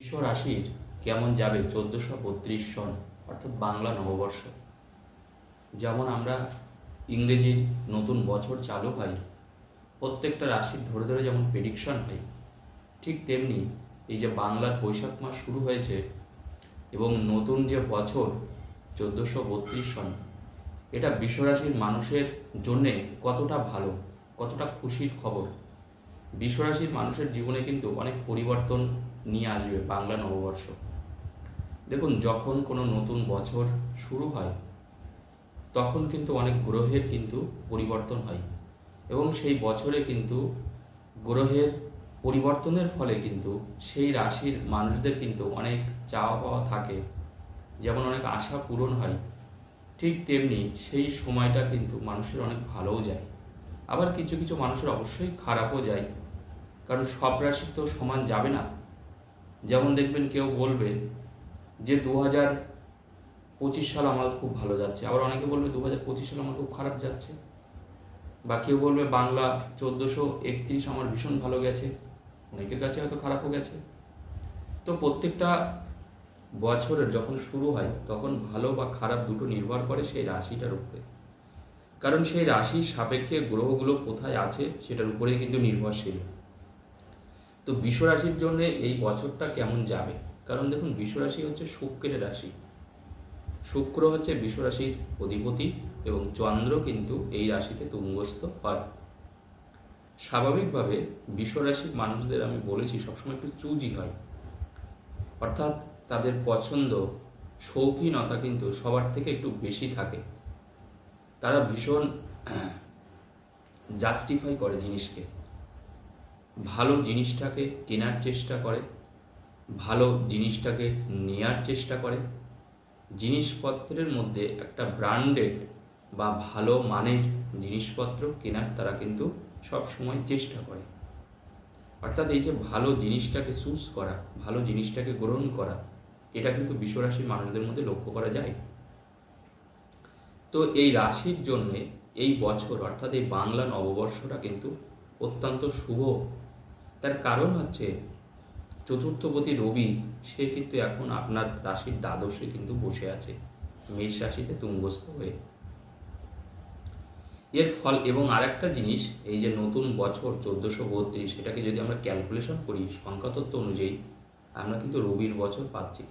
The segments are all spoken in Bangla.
বিশ্ব রাশির কেমন যাবে চোদ্দোশো বত্রিশ সন, অর্থাৎ বাংলা নববর্ষ? যেমন আমরা ইংরেজির নতুন বছর চালু হয়, প্রত্যেকটা রাশির ধরে ধরে যেমন প্রেডিকশন হয়, ঠিক তেমনি এই যে বাংলার বৈশাখ মাস শুরু হয়েছে এবং নতুন যে বছর চোদ্দোশো বত্রিশ সন, এটা বিশ্বরাশির মানুষের জন্যে কতটা ভালো, কতটা খুশির খবর? বিশ্বরাশির মানুষের জীবনে কিন্তু অনেক পরিবর্তন নিয়ে আসবে বাংলা নববর্ষ। দেখুন, যখন কোনো নতুন বছর শুরু হয়, তখন কিন্তু অনেক গ্রহের কিন্তু পরিবর্তন হয় এবং সেই বছরে কিন্তু গ্রহের পরিবর্তনের ফলে কিন্তু সেই রাশির মানুষদের কিন্তু অনেক চাওয়া পাওয়া থাকে। যেমন অনেক আশা পূরণ হয়, ঠিক তেমনি সেই সময়টা কিন্তু মানুষের অনেক ভালোও যায়। আবার কিছু কিছু মানুষের অবশ্যই খারাপও যায়, কারণ সব রাশি তো সমান যাবে না। যেমন দেখবেন কেউ বলবে যে দু হাজার পঁচিশ সাল আমার খুব ভালো যাচ্ছে। আবার অনেকে বলবে দু হাজার পঁচিশ সাল আমার খুব খারাপ যাচ্ছে। বা কেউ বলবে বাংলা চোদ্দোশো একত্রিশ আমার ভীষণ ভালো গেছে। অনেকের কাছে হয়তো খারাপও গেছে। তো প্রত্যেকটা বছরের যখন শুরু হয়, তখন ভালো বা খারাপ দুটো নির্ভর করে সেই রাশিটার উপরে। কারণ সেই রাশির সাপেক্ষে গ্রহগুলো কোথায় আছে, সেটার উপরেই কিন্তু নির্ভরশীল। তো বিশ্বরাশির জন্য এই বছরটা কেমন যাবে? কারণ দেখুন, বিশ্বরাশি হচ্ছে শুক্রের রাশি। শুক্র হচ্ছে বিশ্বরাশির অধিপতি এবং চন্দ্র কিন্তু এই রাশিতে তুঙ্গস্থ হয়। স্বাভাবিকভাবে বিশ্বরাশির মানুষদের আমি বলেছি, সবসময় একটু চুজি হয়। অর্থাৎ তাদের পছন্দ, শৌখিনতা কিন্তু সবার থেকে একটু বেশি থাকে। তারা ভীষণ জাস্টিফাই করে জিনিসকে। ভালো জিনিসটাকে কেনার চেষ্টা করে, ভালো জিনিসটাকে নেয়ার চেষ্টা করে। জিনিসপত্রের মধ্যে একটা ব্র্যান্ডেড বা ভালো মানের জিনিসপত্র কেনার তারা কিন্তু সব সময় চেষ্টা করে। অর্থাৎ এই যে ভালো জিনিসটাকে চুজ করা, ভালো জিনিসটাকে গ্রহণ করা, এটা কিন্তু বিশ্বরাশির মানুষদের মধ্যে লক্ষ্য করা যায়। তো এই রাশির জন্যে এই বছর, অর্থাৎ এই বাংলা নববর্ষটা কিন্তু অত্যন্ত শুভ তার কারণ হচ্ছে চতুর্থপতি রবি, সে কিন্তু এখন আপনার রাশির দ্বাদশে কিন্তু বসে আছে, মেষ রাশিতে তুঙ্গস্থ হয়ে। এর ফল এবং আরেকটা জিনিস, এই যে নতুন বছর চোদ্দোশো বত্রিশ সেটাকে যদি আমরা ক্যালকুলেশন করি, সংখ্যাতত্ত্ব অনুযায়ী, আমরা কিন্তু রবির বছর পাচ্ছি।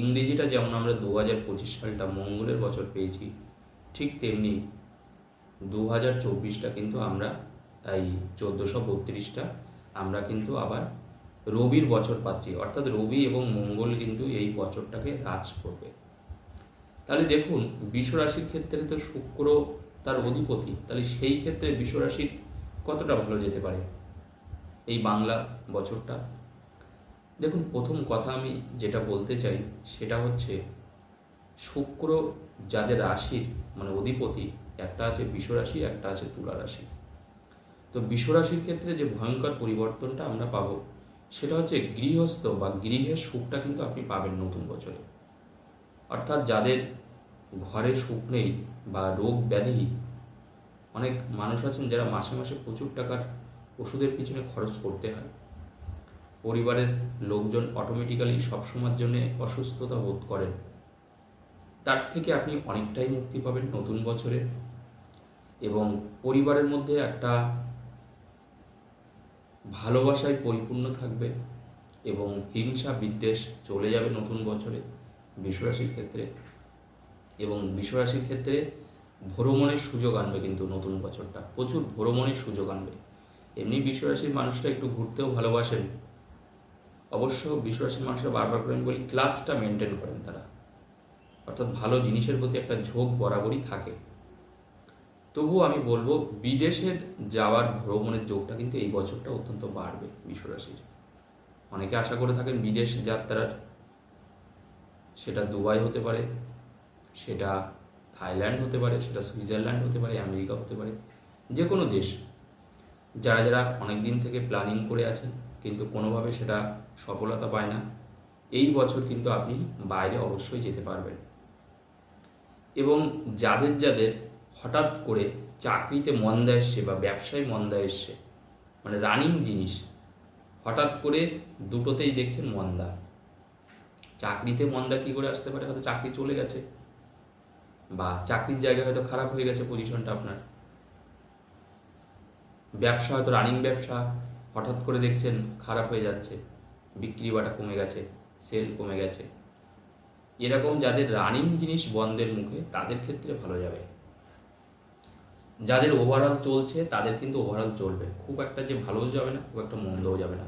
ইংরেজিটা যেমন আমরা দু হাজার পঁচিশ সালটা মঙ্গলের বছর পেয়েছি, ঠিক তেমনি দু হাজার চব্বিশটা কিন্তু আমরা এই চোদ্দোশো বত্রিশটা আমরা কিন্তু আবার রবির বছর পাচ্ছি, অর্থাৎ রবি এবং মঙ্গল কিন্তু এই বছরটাকে রাজ করবে। তাহলে দেখুন, বিশ্বরাশির ক্ষেত্রে তো শুক্র তার অধিপতি, তাহলে সেই ক্ষেত্রে বিশ্বরাশির কতটা ভালো যেতে পারে এই বাংলা বছরটা? দেখুন, প্রথম কথা আমি যেটা বলতে চাই সেটা হচ্ছে, শুক্র যাদের রাশির মানে অধিপতি, একটা আছে বিশ্বরাশি, একটা আছে তুলা রাশি। তো বিশ্বরাশির ক্ষেত্রে যে ভয়ঙ্কর পরিবর্তনটা আমরা পাবো, সেটা হচ্ছে গৃহস্থ বা গৃহের সুখটা কিন্তু আপনি পাবেন নতুন বছরে। অর্থাৎ যাদের ঘরে সুখ নেই বা রোগ ব্যাধি, অনেক মানুষ আছেন যারা মাসে মাসে প্রচুর টাকার ওষুধের পিছনে খরচ করতে হয়। পরিবারের লোকজন অটোমেটিক্যালি সবসময়ের জন্য অসুস্থতা বোধ করেন। তার থেকে আপনি অনেকটাই মুক্তি পাবেন নতুন বছরে। এবং পরিবারের মধ্যে একটা ভালোবাসায় পরিপূর্ণ থাকবে এবং হিংসা বিদ্বেষ চলে যাবে নতুন বছরে বিশ্বরাশির ক্ষেত্রে। এবং বিশ্বরাশির ক্ষেত্রে ভ্রমণের সুযোগ আনবে কিন্তু নতুন বছরটা। প্রচুর ভ্রমণের সুযোগ আনবে। এমনি বিশ্বরাশির মানুষরা একটু ঘুরতেও ভালোবাসেন। অবশ্য বিশ্বরাশির মানুষরা বারবার করে আমি বলি ক্লাসটা মেনটেন করেন তারা। অর্থাৎ ভালো জিনিসের প্রতি একটা ঝোঁক বরাবরই থাকে। তবুও আমি বলব, বিদেশের যাওয়ার ভ্রমণের যোগটা কিন্তু এই বছরটা অত্যন্ত বাড়বে বিশ্বরাশির। অনেকে আশা করে থাকেন বিদেশ যাত্রার, সেটা দুবাই হতে পারে, সেটা থাইল্যান্ড হতে পারে, সেটা সুইজারল্যান্ড হতে পারে, আমেরিকা হতে পারে যে কোনো দেশ। যারা যারা অনেক দিন থেকে প্ল্যানিং করে আছেন, কিন্তু কোনোভাবে সেটা সফলতা পায় না, এই বছর কিন্তু আপনি বাইরে অবশ্যই যেতে পারবেন। এবং যাদের যাদের হঠাৎ করে চাকরিতে মন্দা এসছে বা ব্যবসায় মন্দা এসছে মানে রানিং জিনিস, হঠাৎ করে দুটোতেই দেখছেন মন্দা চাকরিতে মন্দা কি করে আসতে পারে? হয়তো চাকরি চলে গেছে বা চাকরির জায়গায় হয়তো খারাপ হয়ে গেছে পজিশনটা আপনার। ব্যবসা হয়তো রানিং ব্যবসা, হঠাৎ করে দেখছেন খারাপ হয়ে যাচ্ছে, বিক্রি বাটা কমে গেছে সেল কমে গেছে। এরকম যাদের রানিং জিনিস বন্ধের মুখে, তাদের ক্ষেত্রে ভালো যাবে। যাদের ওভারঅল চলছে, তাদের কিন্তু ওভারঅল চলবে। খুব একটা যে ভালোও যাবে না, খুব একটা মন্দও যাবে না।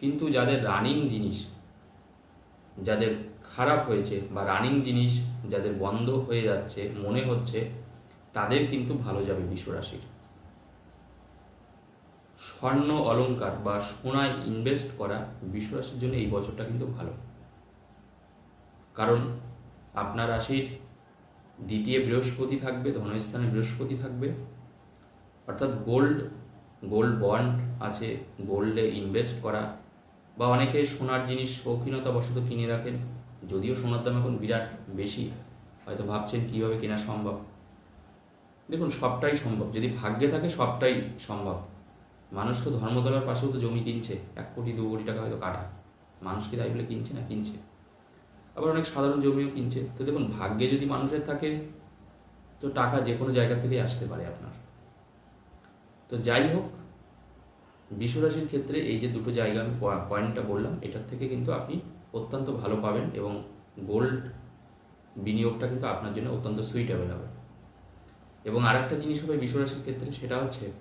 কিন্তু যাদের রানিং জিনিস, যাদের খারাপ হয়েছে বা রানিং জিনিস যাদের বন্ধ হয়ে যাচ্ছে, মনে হচ্ছে, তাদের কিন্তু ভালো যাবে বিশ্বরাশির স্বর্ণ অলংকার বা সোনায় ইনভেস্ট করা বিশ্বরাশির জন্য এই বছরটা কিন্তু ভালো। কারণ আপনার রাশির দ্বিতীয় বৃহস্পতি থাকবে, ধনস্থানে বৃহস্পতি থাকবে। অর্থাৎ গোল্ড গোল্ড বন্ড আছে গোল্ডে ইনভেস্ট করা। বা অনেকে সোনার জিনিস শৌখিনতা বশত কিনে রাখেন, যদিও সোনার দাম এখন বিরাট বেশি, হয়তো ভাবছেন কীভাবে কেনা সম্ভব। দেখুন, সবটাই সম্ভব। যদি ভাগ্যে থাকে, সবটাই সম্ভব। মানুষ তো ধর্মতলার পাশেও তো জমি কিনছে, এক কোটি, দু কোটি টাকা হয়তো কাটা। মানুষ কি তাই বলে কিনছে না কিনছে? আবার অনেক সাধারণ জমিও কিনছে। তো দেখুন, ভাগ্যে যদি মানুষের থাকে, তো টাকা যে কোনো জায়গা থেকেই আসতে পারে আপনার। তো যাই হোক, বিশ্বরাশির ক্ষেত্রে এই যে দুটো জায়গা আমি পয়েন্টটা বললাম, এটার থেকে কিন্তু আপনি অত্যন্ত ভালো পাবেন এবং গোল্ড বিনিয়োগটা কিন্তু আপনার জন্য অত্যন্ত সুইটেবল হবে। এবং আরেকটা জিনিস হবে বিশ্বরাশির ক্ষেত্রে, সেটা হচ্ছে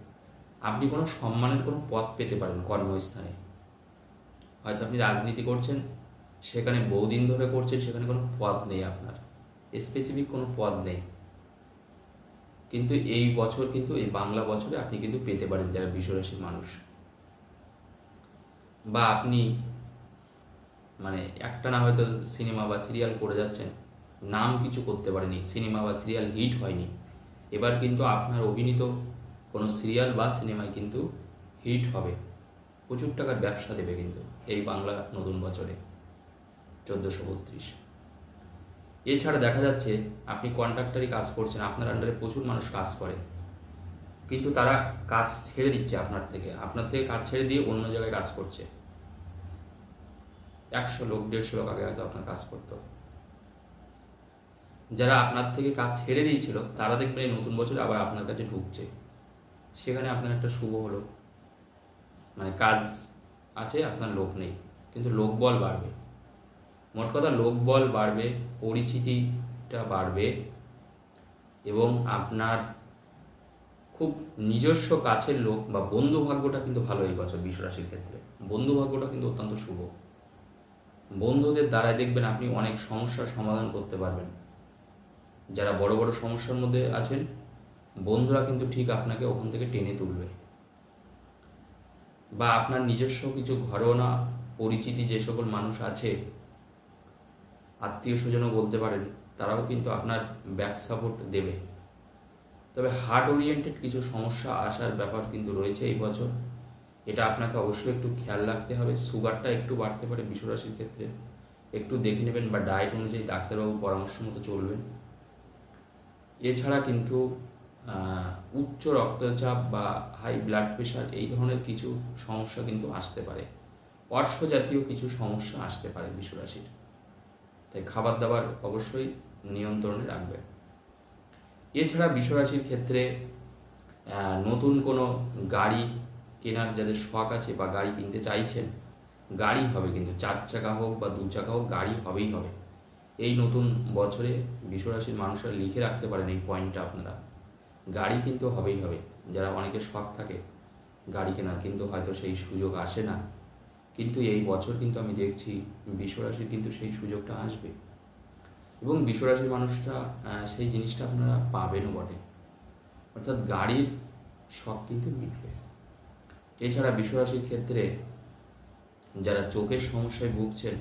আপনি কোনো সম্মানের কোনো পথ পেতে পারেন কর্মস্থানে। হয়তো আপনি রাজনীতি করছেন সেখানে বহুদিন ধরে করছেন, সেখানে কোনো পদ নেই আপনার। স্পেসিফিক কোনো পদ নেই। কিন্তু এই বছর কিন্তু, এই বাংলা বছরে আপনি কিন্তু পেতে পারেন যারা বিশ্বরাশির মানুষ। বা আপনি মানে একটা না হয়তো সিনেমা বা সিরিয়াল করে যাচ্ছেন, নাম কিছু করতে পারেনি, সিনেমা বা সিরিয়াল হিট হয়নি। এবার কিন্তু আপনার অভিনীত কোনো সিরিয়াল বা সিনেমায় কিন্তু হিট হবে। প্রচুর টাকার ব্যবসা দেবে কিন্তু এই বাংলা নতুন বছরে। চোদ্দোশো বত্রিশ। এছাড়া দেখা যাচ্ছে আপনি কন্ট্রাক্টারি কাজ করছেন, আপনার আন্ডারে প্রচুর মানুষ কাজ করে। কিন্তু তারা কাজ ছেড়ে দিচ্ছে আপনার থেকে। আপনার থেকে কাজ ছেড়ে দিয়ে অন্য জায়গায় কাজ করছে। একশো লোক, দেড়শো লোক আগে হয়তো আপনার কাজ করতো। যারা আপনার থেকে কাজ ছেড়ে দিয়েছিল, তারা দেখবেন এই নতুন বছরে আবার আপনার কাছে ঢুকছে। সেখানে আপনার একটা শুভ হলো। মানে কাজ আছে, আপনার লোক নেই। কিন্তু লোকবল বাড়বে। মোট কথা লোকবল বাড়বে, পরিচিতিটা বাড়বে এবং আপনার খুব নিজস্ব কাছের লোক বা বন্ধু ভাগ্যটা কিন্তু ভালো এই বছর বিশ্বরাশির ক্ষেত্রে। বন্ধু ভাগ্যটা কিন্তু অত্যন্ত শুভ। বন্ধুদের দ্বারাই দেখবেন আপনি অনেক সমস্যার সমাধান করতে পারবেন। যারা বড় বড় সমস্যার মধ্যে আছেন, বন্ধুরা কিন্তু ঠিক আপনাকে ওখান থেকে টেনে তুলবে। বা আপনার নিজস্ব কিছু ঘরোয়া পরিচিতি যে সকল মানুষ আছে আত্মীয় স্বজনও বলতে পারেন, তারাও কিন্তু আপনার ব্যাক সাপোর্ট দেবে। তবে হার্ট ওরিয়েন্টেড কিছু সমস্যা আসার ব্যাপার কিন্তু রয়েছে এই বছর। এটা আপনাকে অবশ্যই একটু খেয়াল রাখতে হবে। সুগারটা একটু বাড়তে পারে বিশ্বরাশির ক্ষেত্রে। একটু দেখে নেবেন বা ডায়েট অনুযায়ী ডাক্তারবাবুর পরামর্শ মতো চলবেন। এছাড়া কিন্তু উচ্চ রক্তচাপ বা হাই ব্লাড প্রেশার এই ধরনের কিছু সমস্যা কিন্তু আসতে পারে। অর্শ জাতীয় কিছু সমস্যা আসতে পারে বিশ্বরাশির। তাই খাবার দাবার অবশ্যই নিয়ন্ত্রণে রাখবে এছাড়া বিশ্বরাশির ক্ষেত্রে নতুন কোনো গাড়ি কেনার যাদের শখ আছে বা গাড়ি কিনতে চাইছেন, গাড়ি হবে কিন্তু, চার চাকা হোক বা দু চাকা হোক, গাড়ি হবেই হবে। এই নতুন বছরে বিশ্বরাশির মানুষরা লিখে রাখতে পারেন এই পয়েন্টটা আপনারা। গাড়ি কিন্তু হবেই হবে, যারা অনেকের শখ থাকে গাড়ি কেনার, কিন্তু হয়তো সেই সুযোগ আসে না। কিন্তু এই বছর কিন্তু আমি দেখছি বিশ্বরাশির কিন্তু সেই সুযোগটা আসবে। এবং বিশ্বরাশির মানুষরা সেই জিনিসটা আপনারা পাবেনও বটে। অর্থাৎ গাড়ির শখ কিন্তু মিটবে। এছাড়া বিশ্বরাশির ক্ষেত্রে যারা চোখের সমস্যায় ভুগছেন,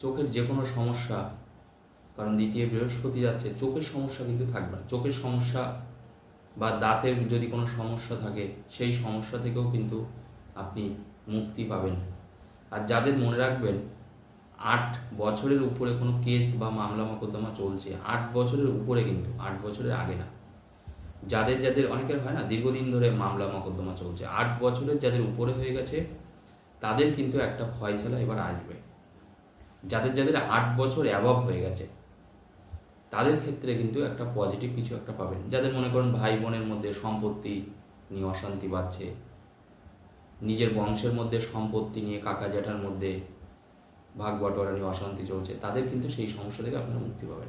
চোখের যে কোনো সমস্যা, কারণ দ্বিতীয় বৃহস্পতি যাচ্ছে, চোখের সমস্যা কিন্তু থাকবে না। চোখের সমস্যা বা দাঁতের যদি কোনো সমস্যা থাকে, সেই সমস্যা থেকেও কিন্তু আপনি মুক্তি পাবেন। আর যাদের মনে রাখবেন, আট বছরের উপরে কোনো কেস বা মামলা মোকদ্দমা চলছে, আট বছরের উপরে কিন্তু, আট বছরের আগে না। যাদের যাদের, অনেকের হয় না, দীর্ঘদিন ধরে মামলা মোকদ্দমা চলছে, আট বছরের যাদের উপরে হয়ে গেছে, তাদের কিন্তু একটা ফয়সলা এবার আসবে। যাদের যাদের আট বছর অ্যাবভ হয়ে গেছে, তাদের ক্ষেত্রে কিন্তু একটা পজিটিভ কিছু একটা পাবেন। যাদের মনে করেন ভাই বোনের মধ্যে সম্পত্তি নিয়ে অশান্তি বাড়ছে নিজের বংশের মধ্যে সম্পত্তি নিয়ে কাকা জ্যাঠার মধ্যে ভাগ বটোয়ারা নিয়ে অশান্তি চলছে, তাদের কিন্তু সেই সমস্যা থেকে আপনারা মুক্তি পাবেন।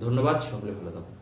ধন্যবাদ, সকলে ভালো থাকুন।